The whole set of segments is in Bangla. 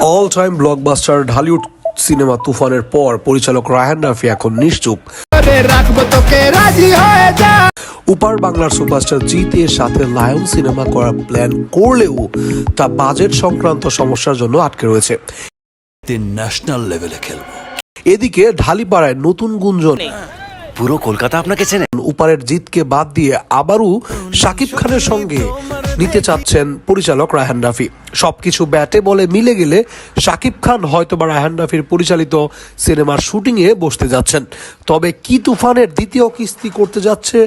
All time blockbuster Dhallywood cinema তুফানের পর পরিচালক রায়হান রাফি এখন নিশ্চুপ। উপার বাংলার সুপারস্টার জিত সাথে লায়ন সিনেমা করার প্ল্যান করলেও তা বাজেট সংক্রান্ত সমস্যার জন্য আটকে রয়েছে। ন্যাশনাল লেভেলে খেলব। এদিকে ঢালিপাড়ায় নতুন গুঞ্জন। পুরো কলকাতা আপনাকে চেনে। উপারের জিতকে বাদ দিয়ে আবারও শাকিব খানের সঙ্গে নিতে চাচ্ছেন পরিচালক রায়হান রাফি। সবকিছু ব্যাটে বলে মিলে গেলে শাকিব খান হয়তো বা রায়হান রাফির পরিচালিত সিনেমার শুটিংয়ে বসতে যাচ্ছেন। তবে কি তুফানের দ্বিতীয় কিস্তি করতে যাচ্ছে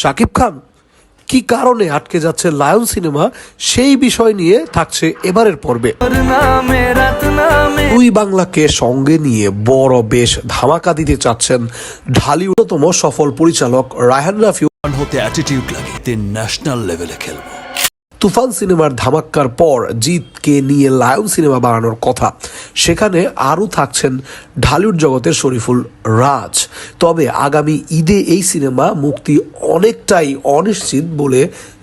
শাকিব খান? কি কারণে আটকে যাচ্ছে লায়ন সিনেমা? সেই বিষয় নিয়ে থাকছে এবারের পর্বে। দুই বাংলাকে সঙ্গে নিয়ে বড় বেশ ধামাকা দিতে চাচ্ছেন ঢালিউডতম সফল পরিচালক রায়হান রাফি হতে অ্যাটিটিউড লাগে তিন ন্যাশনাল লেভেলে খেলব। তুফান সিনেমার ধামাক্কার পর জিতকে নিয়ে লায়ন সিনেমা বানানোর কথা। সেখানে আরও থাকছেন ঢালিউড জগতের শরীফুল রাজ। তবে আগামী ঈদে এই সিনেমা মুক্তি অনেকটাই অনিশ্চিত বলে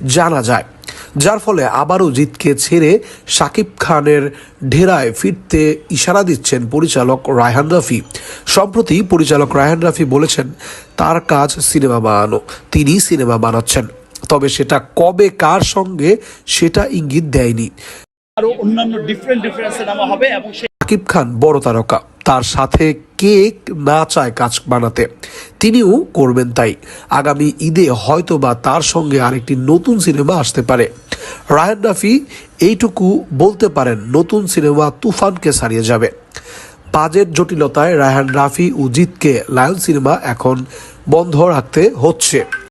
জানা যায়। যার ফলে আবারও জিতকে ছেড়ে শাকিব খানের ঢেরায় ফিরতে ইশারা দিচ্ছেন পরিচালক রায়হান রাফি। সম্প্রতি পরিচালক রায়হান রাফি বলেছেন তার কাজ সিনেমা বানানো। তিনি সিনেমা বানাচ্ছেন। তবে সেটা কবে কার সঙ্গে সেটা ইঙ্গিত দেয়নি। আরও অন্যান্য ডিফারেন্ট ডিফারেন্ট সিনেমা হবে এবং শাকিব খান বড় তারকা। তার সাথে কে না চায় কাজ বানাতে। তিনিও করবেন তাই। আগামী ঈদে হয়তো বা তার সঙ্গে আরেকটি নতুন সিনেমা আসতে পারে। রায়ান রাফি এইটুকু বলতে পারেন, নতুন সিনেমা তুফানকে ছাড়িয়ে যাবে। বাজেট জটিলতায় রায়হান রাফি ও জিতকে লায়ন সিনেমা এখন বন্ধ রাখতে হচ্ছে।